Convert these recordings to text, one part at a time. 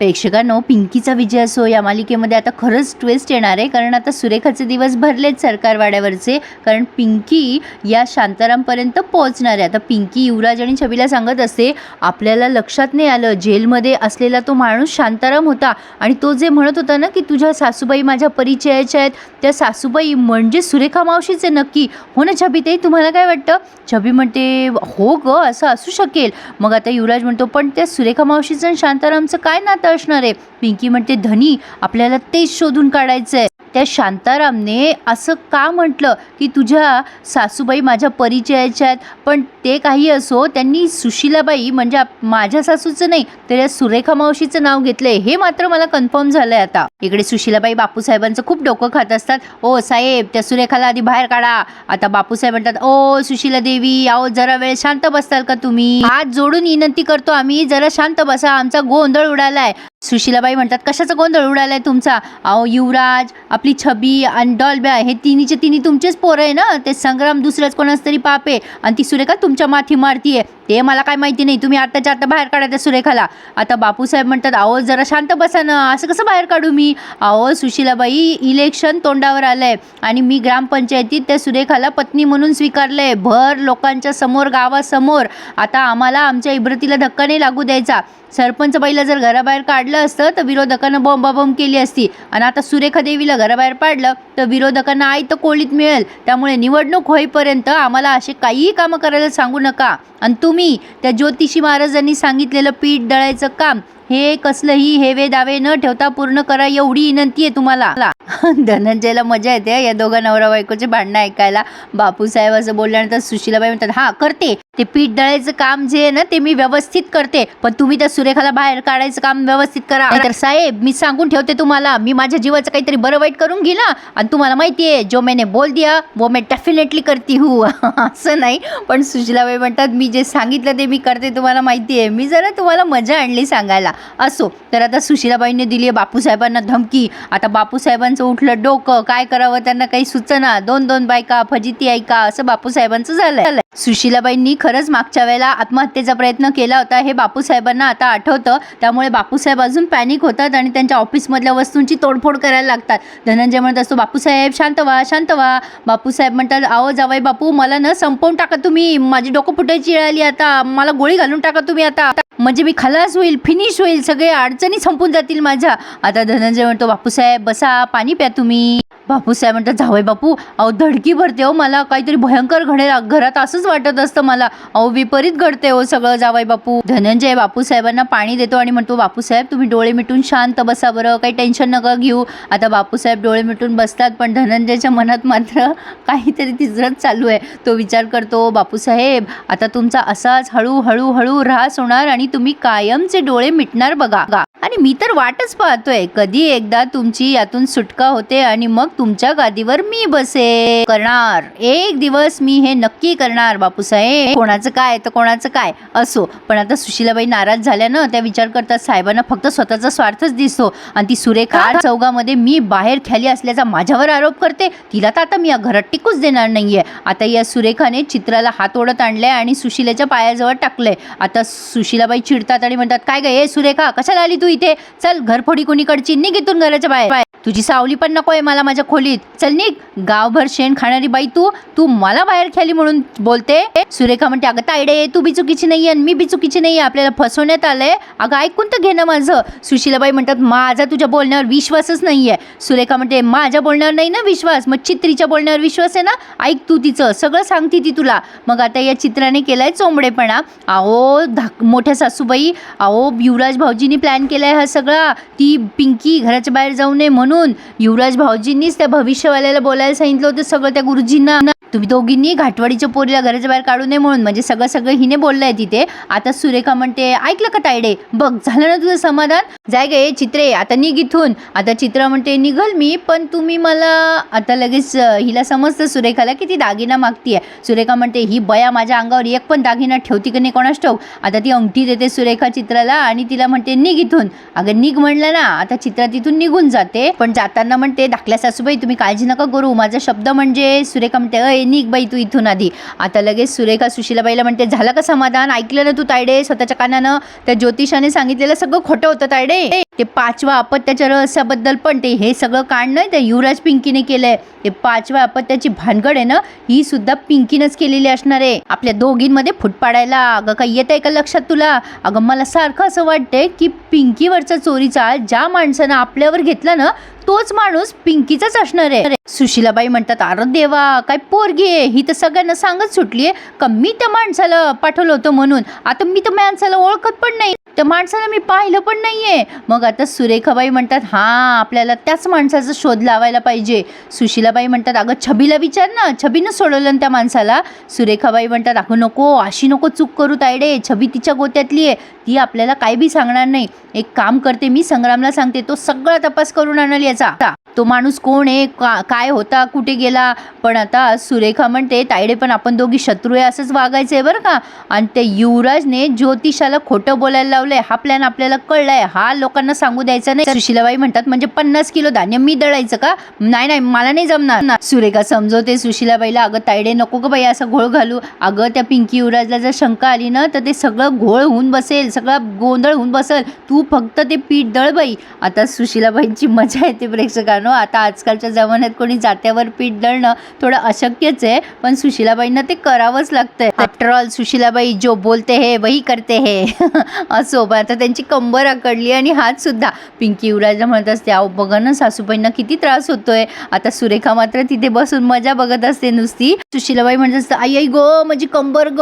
प्रेक्षकांनो पिंकीचा विजय असो या मालिकेमध्ये आता खरंच ट्विस्ट येणार आहे कारण आता सुरेखाचे दिवस भरलेत सरकारवाड्यावरचे. कारण पिंकी या शांतारामपर्यंत पोहोचणार आहे. आता पिंकी युवराज आणि छबीला सांगत असते आपल्याला लक्षात नाही आलं जेलमध्ये असलेला तो माणूस शांताराम होता. आणि तो जे म्हणत होता ना की तुझ्या सासूबाई माझ्या परिचयाच्या आहेत त्या सासूबाई म्हणजे सुरेखा मावशीचे नक्की. हो ना छबी ते तुम्हाला काय वाटतं? छबी म्हणते हो ग असं असू शकेल. मग आता युवराज म्हणतो पण त्या सुरेखा मावशीचं आणि शांतारामचं काय नातं? असणार आहे. पिंकी म्हणते धनी आपल्याला तेच शोधून काढायचं आहे त्या शांतारामने असं का म्हटलं की तुझ्या सासूबाई माझ्या परिचयाच्या आहेत पण ते काही असो त्यांनी सुशिलाबाई म्हणजे माझ्या सासूचं नाही तर या सुरेखा मावशीचं नाव घेतलंय. हे मात्र मला कन्फर्म झालंय आता. इकडे सुशिलाबाई बापूसाहेबांचं खूप डोकं खात असतात. ओ साहेब त्या सुरेखाला आधी बाहेर काढा. आता बापूसाहेब म्हणतात ओ सुशिला देवी आओ जरा वेळ शांत बसताल का तुम्ही? हात जोडून विनंती करतो आम्ही जरा शांत बसा. आमचा गोंधळ उडालाय. सुशीलाबाई म्हणतात कशाचा गोंधळ उडालाय तुमचा? अहो युवराज आपली छबी आणि डॉल्ब्या हे तिन्हीचे तिन्ही तुमचेच पोरं आहे ना? ते संग्राम दुसऱ्याच कोणाच तरी पाप आहे. आणि ती सुरेखा तुमच्या माथी मारतीये. ते मला काय माहिती नाही. तुम्ही आत्ताच्या आत्ता बाहेर काढा त्या सुरेखाला. आता बापूसाहेब म्हणतात अहो जरा शांत बसा ना. असं कसं बाहेर काढू मी? अहो सुशीलाबाई इलेक्शन तोंडावर आलंय. आणि मी ग्रामपंचायतीत त्या सुरेखाला पत्नी म्हणून स्वीकारलंय. भर लोकांच्या समोर गावासमोर. आता आम्हाला आमच्या इब्रतीला धक्का नाही लागू द्यायचा. सरपंच बाईला जर घराबाहेर काढलं असतं तर विरोधकांना बॉम्बाबॉम्ब केली असती. आणि आता सुरेखा देवीला घराबाहेर पाडलं तर विरोधकांना आई तर कोळीत मिळेल. त्यामुळे निवडणूक होईपर्यंत आम्हाला असे काहीही कामं करायला सांगू नका. आणि तुम्ही त्या ज्योतिषी महाराजांनी सांगितलेलं पीठ दळायचं काम हे कसलंही हेवे दावे न ठेवता पूर्ण करा एवढी विनंती आहे तुम्हाला. धनंजयला मजा येते या दोघा नवरा बायकोचे भांडणं ऐकायला. बापूसाहेब असं बोलल्यानंतर सुशीलाबाई म्हणतात हा करते. ते पीठ दळायचं काम जे आहे ना ते मी व्यवस्थित करते. पण तुम्ही त्या सुरेखाला बाहेर काढायचं काम व्यवस्थित करा. तर साहेब मी सांगून ठेवते तुम्हाला. मी माझ्या जीवाचं काहीतरी बरं वाईट करून घेईल ना आणि तुम्हाला माहिती आहे जो मैंने बोल दिया वो मैं डेफिनेटली करती हूँ. असं नाही. पण सुशीलाबाई म्हणतात मी जे सांगितलं ते मी करते तुम्हाला माहिती आहे. मी जरा तुम्हाला मजा आणली सांगायला. असो. तर आता सुशीलाबाईंनी दिली आहे बापूसाहेबांना धमकी. आता बापूसाहेबांचं उठलं डोकं. काय करावं? त्यांना काही सुचना. दोन दोन बायका फजिती ऐका असं बापूसाहेबांचं झालंय. सुशीलाबाईंनी खरंच मागच्या वेळेला आत्महत्येचा प्रयत्न केला होता. हे बापूसाहेबांना आता आठवतं. त्यामुळे बापूसाहेब अजून पॅनिक होतात आणि त्यांच्या ऑफिसमधल्या वस्तूंची तोडफोड करायला लागतात. धनंजय म्हणत असतो बापूसाहेब शांत व्हा शांत व्हा. बापूसाहेब म्हणतात आहो जावाई बापू मला न संपवून टाका तुम्ही. माझी डोकं फुटायची आली आता. मला गोळी घालून टाका तुम्ही आता. म्हणजे मी खलास होईल? फिनिश होईल? सगळे अडचणी संपून जातील माझ्या. आता धनंजय म्हणतो बापूसाहेब बसा पाणी प्या तुम्ही. बापूसाहेब म्हणतात जावई बापू अहो धडकी भरते हो मला. काहीतरी भयंकर घडेल घरात असंच वाटत असतं मला. अहो विपरीत घडते हो सगळं जावय बापू. धनंजय बापूसाहेबांना पाणी देतो आणि म्हणतो बापूसाहेब तुम्ही डोळे मिटून शांत बसा बरं. काही टेन्शन नका घेऊ. आता बापूसाहेब डोळे मिटून बसतात पण धनंजयच्या मनात मात्र काहीतरी तिजरत चालू आहे. तो विचार करतो बापूसाहेब आता तुमचा असाच हळूहळू हळू ऱ्हास होणार आणि तुम्ही कायमचे डोळे मिटणार बघा. आणि मी तर वाटच पाहतोय. कधी एकदा तुमची यातून सुटका होते आणि मग तुमच्या गादीवर मी बसे. करणार. एक दिवस मी हे नक्की करणार बापूसाहेब. कोणाचं काय तर कोणाचं काय असो. पण आता सुशीलाबाई नाराज झाल्या ना त्या विचार करतात साहेबांना फक्त स्वतःचा स्वार्थच दिसतो. आणि ती सुरेखा चौगामध्ये मी बाहेर खेळली असल्याचा माझ्यावर आरोप करते. तिला तर आता मी या घरात टिकूच देणार नाहीये. आता या सुरेखाने चित्राला हात ओढत आणलाय आणि सुशिलेच्या पायाजवळ टाकलंय. आता सुशीलाबाई चिडतात आणि म्हणतात काय ग ए सुरेखा कशाला आली तू इथे? चल घरफोडी कोणीकडची निघ इथून घराच्या बाहेर. तुझी सावली पण नको आहे मला माझ्या खोलीत. चल निघ. गावभर शेण खाणारी बाई तू. तू मला बाहेर खेळली म्हणून बोलते. सुरेखा म्हणते अगं तायडे तू बी चुकीची नाही आणि मी बी चुकीची नाही आपल्याला फसवण्यात आलंय. अगं ऐकून तर घे ना माझं. सुशीलाबाई म्हणतात माझा तुझ्या बोलण्यावर विश्वासच नाही आहे सुरेखा म्हणते माझ्या बोलण्यावर नाही ना विश्वास? मग चित्रीच्या बोलण्यावर विश्वास आहे ना? ऐक तू तिचं. सगळं सांगते ती तुला. मग आता या चित्राने केलाय चोंबडेपणा. अहो धाक मोठ्या सासूबाई. अहो युवराज भाऊजीनी प्लॅन केलाय हा सगळा. ती पिंकी घराच्या बाहेर जाऊ नये म्हणून म्हणून युवराज भाऊजींनीच त्या भविष्यवाल्याला बोलायला सांगितलं होतं. सगळं त्या गुरुजींना तुम्ही दोघींनी घाटवाडीच्या पोरीला घराच्या बाहेर काढू नये म्हणून म्हणजे सगळं सगळं हिने बोललंय तिथे. आता सुरेखा म्हणते ऐकलं का तायडे बघ झालं ना तुझं समाधान? जाय गे चित्रे आता निघ इथून. आता चित्रा म्हणते निघल मी पण तुम्ही मला आता लगेच हिला समजतं सुरेखाला की ती दागिना मागतीये. सुरेखा म्हणते ही बया माझ्या अंगावर एक पण दागिना ठेवती की नाही कोणास ठेवू आता ती अंगठी देते सुरेखा चित्राला आणि तिला म्हणते निघ इथून. अगं निघ म्हणलं ना आता चित्रा तिथून निघून जाते. पण जाताना म्हणते धाकल्या सासूबाई तुम्ही काळजी नका करू. माझा शब्द म्हणजे सुरेखा म्हणते अय ए निघ बाई तू इथून आधी. आता लगेच सुरेखा सुशिलाबाईला म्हणते झालं का समाधान? ऐकलं ना तू तायडे? स्वतःच्या कानानं त्या ज्योतिषाने सांगितलेलं सगळं खोटं होतं तायडे. ते पाचवा अपत्याच्या रहस्याबद्दल पण ते हे सगळं कांड नाही त्या युवराज पिंकीने केलंय. ते पाचव्या अपत्याची भानगड आहे ना ही सुद्धा पिंकीनंच केलेली असणार आहे. आपल्या दोघींमध्ये फुट पाडायला. अगं काही येत आहे का लक्षात तुला? अगं मला सारखं असं वाटतंय की पिंकीवरचा चोरीचा ज्या माणसानं आपल्यावर घेतला ना तोच माणूस पिंकीचाच असणार आहे. सुशीलाबाई म्हणतात अरे देवा काय पोरगी आहे. ही तर सगळ्यांना सांगत सुटली आहे. का मी त्या माणसाला पाठवलं होतं म्हणून. आता मी त्या माणसाला ओळखत पण नाही. त्या माणसाला मी पाहिलं पण नाहीये. मग आता सुरेखाबाई म्हणतात हा आपल्याला त्याच माणसाचा शोध लावायला पाहिजे. सुशीलाबाई म्हणतात अगं छबीला विचार ना. छबीनं सोडवलं ना त्या माणसाला. सुरेखाबाई म्हणतात अगं नको. अशी नको चूक करू तायडे. छबी तिच्या गोत्यातली आहे. ती आपल्याला काय बी सांगणार नाही. एक काम करते मी संग्रामला सांगते. तो सगळा तपास करून आणली 在照的 तो माणूस कोण आहे? का काय होता? कुठे गेला? पण आता सुरेखा म्हणते तायडे पण आपण दोघी शत्रू आहे असंच वागायचं आहे बरं का? आणि ते युवराजने ज्योतिषाला खोटं बोलायला लावलंय. हा प्लॅन आपल्याला कळलाय. हा लोकांना सांगू द्यायचा नाही. सुशिलाबाई म्हणतात म्हणजे पन्नास किलो धान्य मी दळायचं का? नाही नाही मला नाही जमणार. ना सुरेखा समजवते सुशिलाबाईला अगं तायडे नको का बाई असं घोळ घालू. अगं त्या पिंकी युवराजला जर शंका आली ना तर ते सगळं घोळ होऊन बसेल सगळं गोंधळ होऊन बसेल. तू फक्त ते पीठ दळ बाई. आता सुशिलाबाईंची मजा येते प्रेक्षकांना. आता आजकालच्या जमान्यात कोणी जात्यावर पीठ दळणं थोडं अशक्यच आहे पण सुशिलाबाईंना ते करावंच लागतंय. आफ्टर ऑल सुशिलाबाई जो बोलते हे वही करते हे. असो पण आता त्यांची कंबर आकडली आणि हात सुद्धा. पिंकी युवराजला म्हणत असते अहो बघा ना सासूबाईंना किती त्रास होतोय. आता सुरेखा मात्र तिथे बसून मजा बघत असते नुसती. सुशिलाबाई म्हणत असते आई आई गो माझी कंबर ग.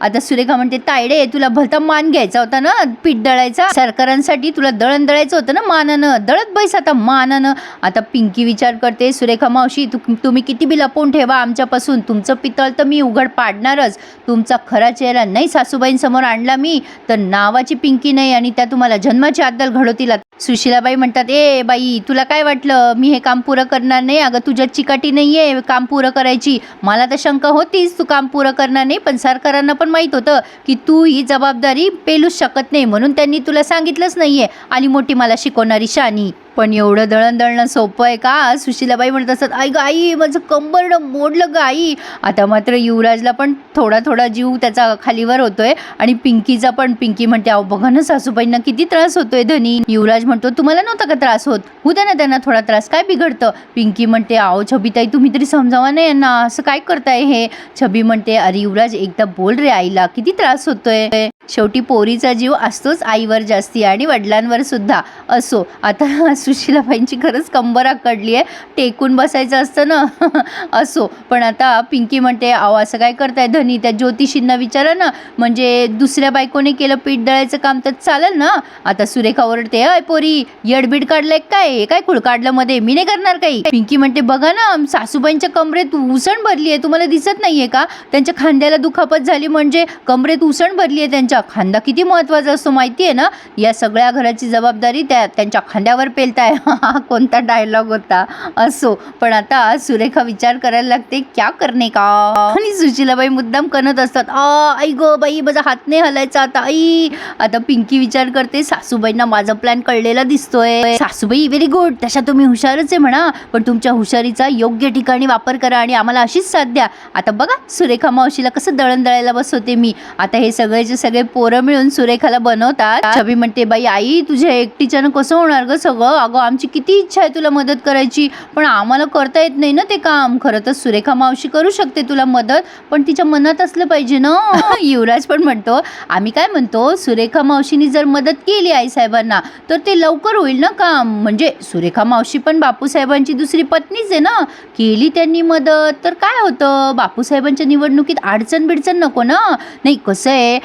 आता सुरेखा म्हणते तायडे तुला भलता मान घ्यायचा होता ना पीठ दळायचा? सरकारांसाठी तुला दळण दळायचं होतं ना मानानं. दळत बैस आता मानानं. आता पिंकी विचार करते सुरेखा मावशी तु तुम्ही किती बी लपवून ठेवा आमच्यापासून. तुमचं पितळ तर मी उघड पाडणारच. तुमचा खरा चेहरा नाही सासूबाईंसमोर आणला मी तर नावाची पिंकी नाही आणि त्या तुम्हाला जन्माची आदल घडवतील सुशिलाबाई म्हणतात ए बाई तुला काय वाटलं? मी हे काम पुरं करणार नाही. अगं तुझ्यात चिकाटी नाही आहे काम पुरं करायची. मला तर शंका होतीच तू काम पुरं करणार नाही पण सरकारांना पण माहीत होतं की तू ही जबाबदारी पेलूच शकत नाही म्हणून त्यांनी तुला सांगितलंच नाही आहे आणि मोठी मला शिकवणारी शानी. पण एवढं दळण दळणं सोपं आहे का? सुशिलाबाई म्हणत असतात आई ग आई माझं कंबरडं मोडलं ग आई. आता मात्र युवराजला पण थोडा थोडा जीव त्याचा खालीवर होतोय. आणि पिंकीचा पण पिंकी म्हणते अहो बघा ना सासूबाईंना किती त्रास होतोय धनी. युवराज म्हणतो तुम्हाला नव्हता का त्रास होत? उद्या ना त्यांना थोडा त्रास. काय बिघडतं? पिंकी म्हणते अहो छबीताई तुम्ही तरी समजावा नाही यांना. असं काय करताय हे? छबी म्हणते अरे युवराज एकदा बोल रे आईला. किती त्रास होतोय? शेवटी पोरीचा जीव असतोच आईवर जास्ती आणि वडिलांवर सुद्धा. असो आता सुशीलाबाईंची खरंच कंबर आकडली आहे. टेकून बसायचं असतं ना? असो पण आता पिंकी म्हणते अहो असं काय करताय धनी? त्या ज्योतिषींना विचारा ना. म्हणजे दुसऱ्या बायकोने केलं पीठ दळायचं काम तर चालेल ना? आता सुरेखा ओरडते अय पोरी येडबीड काढलंय काय? काय कुळ काढलं मध्ये? मी नाही करणार काही. पिंकी म्हणते बघा ना सासूबाईंच्या कमरेत उसण भरली आहे तुम्हाला दिसत नाहीये का? त्यांच्या खांद्याला दुखापत झाली म्हणजे कमरेत उसण भरली आहे त्यांच्या खांदा किती महत्त्वाचा असतो माहिती आहे ना? या सगळ्या घराची जबाबदारी त्या त्यांच्या खांद्यावर पेलताय. हा कोणता डायलॉग होता? असो. पण आता सुरेखा विचार करायला लागते क्या करणे का? आणि सुशीलाबाई मुद्दाम करत असतात. आ आई गो बाई माझा हात नाही हलायचा आता आई. आता पिंकी विचार करते सासूबाईंना माझा प्लॅन कळलेला दिसतोय. सासूबाई व्हेरी गुड तशा तुम्ही हुशारच आहे म्हणा. पण तुमच्या हुशारीचा योग्य ठिकाणी वापर करा आणि आम्हाला अशीच साथ द्या. आता बघा सुरेखा मावशीला कसं दळण दळायला बसवते मी. आता हे सगळेचे सगळे पोरं मिळून सुरेखाला बनवतात. छबी म्हणते बाई आई तुझ्या एकटीच्यानं कसं होणार ग सगळं? अगं आमची किती इच्छा आहे तुला मदत करायची. पण आम्हाला करता येत नाही ना ते काम. खरं तर सुरेखा मावशी करू शकते तुला मदत पण तिच्या मनात असलं पाहिजे ना. युवराज पण म्हणतो आम्ही काय म्हणतो? सुरेखा मावशीनी जर मदत केली आई साहेबांना तर ते लवकर होईल ना काम. म्हणजे सुरेखा मावशी पण बापूसाहेबांची दुसरी पत्नीच आहे ना. केली त्यांनी मदत तर काय होतं? बापूसाहेबांच्या निवडणुकीत अडचण बिडचण नको ना. नाही कसं आहे?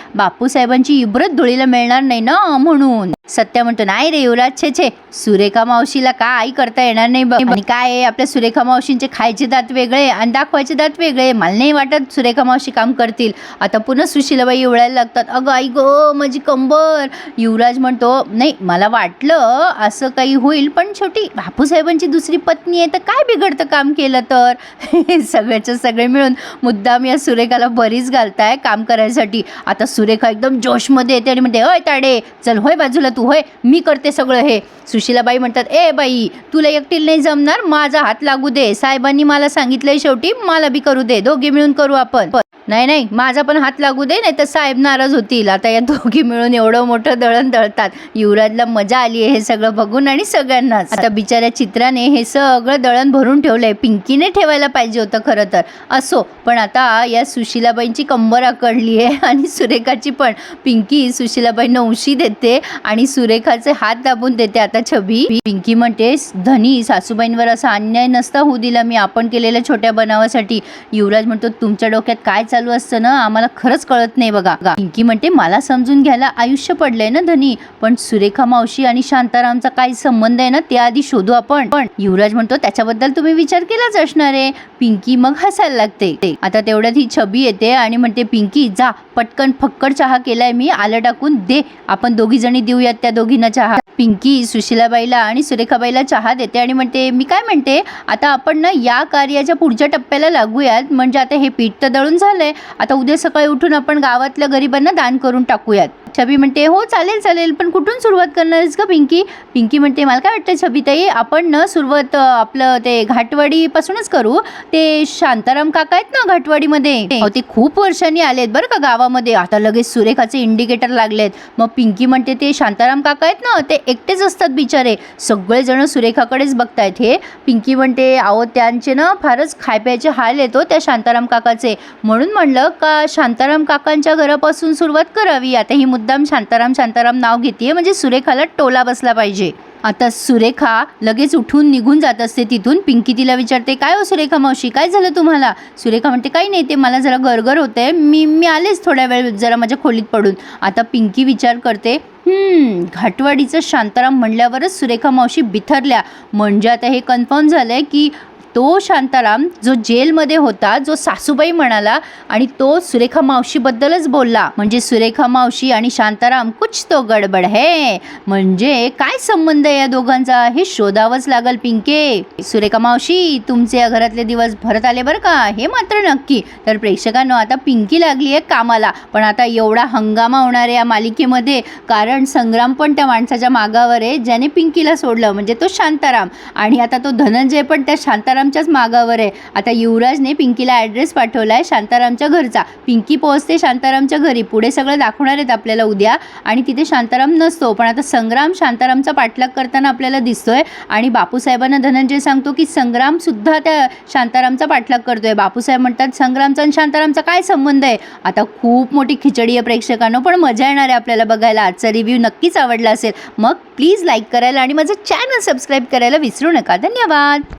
बापूसाहेबांची इब्रत धुळीला मिळणार नाही ना म्हणून. सत्य म्हणतो नाही रे युवराज छे छे. सुरेखा मावशीला काय करता येणार नाही आणि काय आहे, आपल्या सुरेखा मावशींचे खायचे दात वेगळे आणि दाखवायचे दात वेगळे. मला नाही वाटत सुरेखा मावशी काम करतील. आता पुन्हा सुशीलाबाई एवढायला लागतात. अगं आई गो माझी कंबर. युवराज म्हणतो नाही मला वाटलं असं काही होईल पण शेवटी बापूसाहेबांची दुसरी पत्नी आहे तर काय बिघडतं काम केलं तर? सगळ्याच्या सगळे मिळून मुद्दाम या सुरेखाला बरीच घालताय काम करायसाठी. आता सुरेखा एकदम जोशमध्ये येते आणि म्हणते अय ताडे चल होय बाजूला तू होय मी करते सगळं हे. सुशीलाबाई म्हणतात ए बाई तुला एकटील नाही जमणार माझा हात लागू दे. साहेबांनी मला सांगितलंय शेवटी मला बी करू दे. दोघे मिळून करू आपण. नाही नाही माझा पण हात लागू दे नाही तर साहेब नाराज होतील. आता या दोघी मिळून एवढं मोठं दळण दळतात. युवराजला मजा आली आहे हे सगळं बघून आणि सगळ्यांनाच. आता बिचाऱ्या चित्राने हे सगळं दळण भरून ठेवलंय. पिंकीने ठेवायला पाहिजे होतं खरं तर. असो पण आता या सुशिलाबाईंची कंबर आकडली आहे आणि सुरेखाची पण. पिंकी सुशिलाबाईंना उशी देते आणि सुरेखाचे हात दाबून देते. आता छबी पिंकी म्हणते धनी सासूबाईंवर असा अन्याय नसता होऊ दिला मी आपण केलेल्या छोट्या बनावासाठी. युवराज म्हणतो तुमच्या डोक्यात काय चालू असतं ना आम्हाला खरंच कळत नाही बघा. पिंकी म्हणते मला समजून घ्यायला आयुष्य पडलंय ना धनी पण सुरेखा मावशी आणि शांतारामचा काय संबंध आहे ना ते आधी शोधू आपण. पण युवराज म्हणतो त्याच्याबद्दल तुम्ही विचार केलाच असणार आहे. पिंकी मग हसायला लागते. आता तेवढ्यात ही छबी येते आणि म्हणते पिंकी जा पटकन फक्कड चहा केलाय मी आलं टाकून दे आपण दोघी जणी देऊयात त्या दोघींना चहा. पिंकी सुशिलाबाईला आणि सुरेखाबाईला चहा देते आणि म्हणते मी काय म्हणते आता आपण ना या कार्याच्या पुढच्या टप्प्याला लागूयात म्हणजे आता हे पीठ तर दळून झालं आहे आता उद्या सकाळी उठून आपण गावातल्या गरिबांना दान करून टाकूयात. छबी म्हणते हो चालेल चालेल पण कुठून सुरुवात करणार आहेस का पिंकी? पिंकी म्हणते मला काय वाटतं छबीताई आपण ना सुरुवात आपलं ते घाटवाडीपासूनच करू. ते शांताराम काका आहेत ना घाटवाडीमध्ये? ते खूप वर्षांनी आलेत बरं का गावामध्ये. आता लगेच सुरेखाचे इंडिकेटर लागलेत. मग पिंकी म्हणते ते शांताराम काका आहेत ना ते एकटेच असतात बिचारे. सगळेजण सुरेखाकडेच बघतायत हे. पिंकी म्हणते अहो त्यांचे ना फारच खायप्याचे हाल येतो हो, त्या शांताराम काकाचे. म्हणून म्हणलं का शांताराम काकांच्या घरापासून सुरुवात करावी? आता ही मुद्दाम शांताराम शांताराम नाव घेते म्हणजे सुरेखाला टोला बसला पाहिजे. आता सुरेखा लगेच उठून निघून जात असते तिथून. पिंकी तिला विचारते काय हो सुरेखा मावशी? काय झालं तुम्हाला? सुरेखा म्हणते काही नाही ते मला जरा गरगर होते मी मी आलेच थोड्या वेळ जरा माझ्या खोलीत पडून. आता पिंकी विचार करते घाटवाडीचं शांताराम म्हणल्यावरच सुरेखा मावशी बिथरल्या. म्हणजे आता हे कन्फर्म झालं आहे की तो शांताराम जो जेलमध्ये होता जो सासूबाई म्हणाला आणि तो सुरेखा मावशीबद्दलच बोलला. म्हणजे सुरेखा मावशी आणि शांताराम कुछ तो गडबड है. म्हणजे काय संबंध आहे या दोघांचा? हे शोधावंच लागल पिंके. सुरेखा मावशी तुमचे या घरातले दिवस भरत आले बरं का? हे मात्र नक्की. तर प्रेक्षकांनो आता पिंकी लागली आहे कामाला. पण आता एवढा हंगामा होणार आहे या मालिकेमध्ये. कारण संग्राम पण त्या माणसाच्या मागावर आहे ज्याने पिंकीला सोडलं. म्हणजे तो शांताराम. आणि आता तो धनंजय पण त्या शांताराम शांतारामच्याच मागावर आहे. आता युवराजने पिंकीला ॲड्रेस पाठवला आहे शांतारामच्या घरचा. पिंकी पोहोचते शांतारामच्या घरी. पुढे सगळं दाखवणार आहेत आपल्याला उद्या. आणि तिथे शांताराम नसतो. पण आता संग्राम शांतारामचा पाठलाग करताना आपल्याला दिसतोय. आणि बापूसाहेबांना धनंजय सांगतो की संग्रामसुद्धा त्या शांतारामचा पाठलाग करतोय. बापूसाहेब म्हणतात संग्रामचा आणि शांतारामचा काय संबंध आहे? आता खूप मोठी खिचडी आहे प्रेक्षकांनो. पण मजा येणार आहे आपल्याला बघायला. आजचा रिव्ह्यू नक्कीच आवडला असेल. मग प्लीज लाईक करायला आणि माझं चॅनल सबस्क्राईब करायला विसरू नका. धन्यवाद.